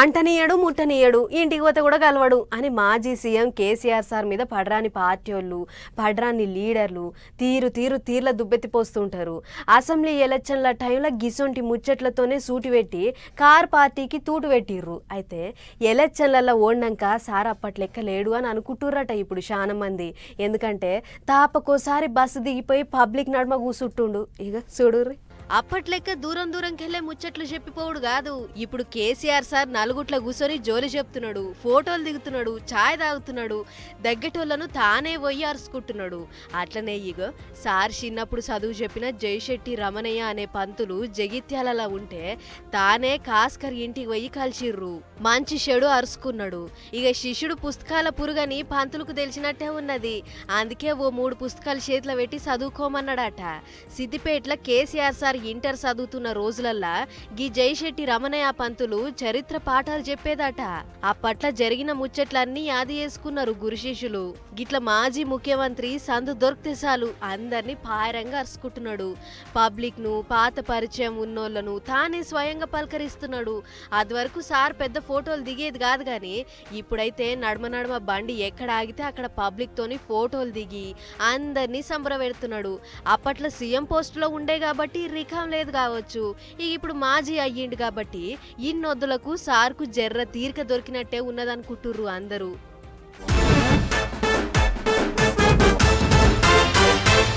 అంటనీయడు ముట్టనీయడు ఇంటికి పోతే కూడా కలవడు అని మాజీ సీఎం కేసీఆర్ సార్ మీద పడరాని పార్టీలు పడరాని లీడర్లు తీరు తీరు తీర్ల దుబ్బెత్తిపోస్తుంటారు అసెంబ్లీ ఎలక్షన్ల టైంలో గిసొంటి ముచ్చట్లతోనే సూటి పెట్టి కార్ పార్టీకి తూటు పెట్టిర్రు. అయితే ఎలక్షన్లలో ఓడినాక సార్ అప్పట్లెక్క లేడు అని అనుకుంటుర్రట ఇప్పుడు చాలా మంది. ఎందుకంటే తాపకోసారి బస్సు దిగిపోయి పబ్లిక్ నడుమ కూసుట్టుండు ఇక చూడుర్రి. అప్పట్లెక్క దూరం దూరంకెళ్ళే ముచ్చట్లు చెప్పిపోవుడు కాదు. ఇప్పుడు కేసీఆర్ సార్ నలుగుట్ల కూర్చొని జోలి చెప్తున్నాడు ఫోటోలు దిగుతున్నాడు ఛాయ్ తాగుతున్నాడు దగ్గటోళ్ళను తానే పోయి అరుచుకుంటున్నాడు. అట్లనే ఇగో సార్ చిన్నప్పుడు చదువు చెప్పిన జయశెట్టి రమణయ్య అనే పంతులు జగిత్యాలలా ఉంటే తానే కాస్కర్ ఇంటికి పోయి కలిసిర్రు మంచి చెడు అరుచుకున్నాడు. ఇక శిష్యుడు పుస్తకాల పురుగని పంతులకు తెలిసినట్టే ఉన్నది. అందుకే ఓ మూడు పుస్తకాలు చేతిలో పెట్టి చదువుకోమన్నాడట. సిద్దిపేటలో కేసీఆర్ సార్ ఇంటర్ చదువుతున్న రోజులల్లా గీ జయశెట్టి రమణయ్య పంతులు చరిత్ర పాఠాలు చెప్పేదట. అప్పట్ల జరిగిన ముచ్చట్లన్నీ యాది చేసుకున్నారు గురు శిష్యులు. గిట్ల మాజీ ముఖ్యమంత్రి సందు దొరికితే చాలు అందరినీ పాయరంగా అరుచుకుంటున్నాడు పబ్లిక్ను పాత పరిచయం ఉన్నోళ్ళను తానే స్వయంగా పలకరిస్తున్నాడు. అది వరకు సార్ పెద్ద ఫోటోలు దిగేది కాదు కానీ ఇప్పుడైతే నడమ నడమ బండి ఎక్కడ ఆగితే అక్కడ పబ్లిక్ తోని ఫోటోలు దిగి అందరినీ సంబరపెడుతున్నాడు. అప్పట్లో సీఎం పోస్టులో ఉండే కాబట్టి నిఖాం లేదు కావచ్చు. ఇక ఇప్పుడు మాజీ అయ్యిండు కాబట్టి ఇన్నొద్దులకు సార్కు జర్ర తీరిక దొరికినట్టే ఉన్నదనుకుంటుర్రు అందరూ.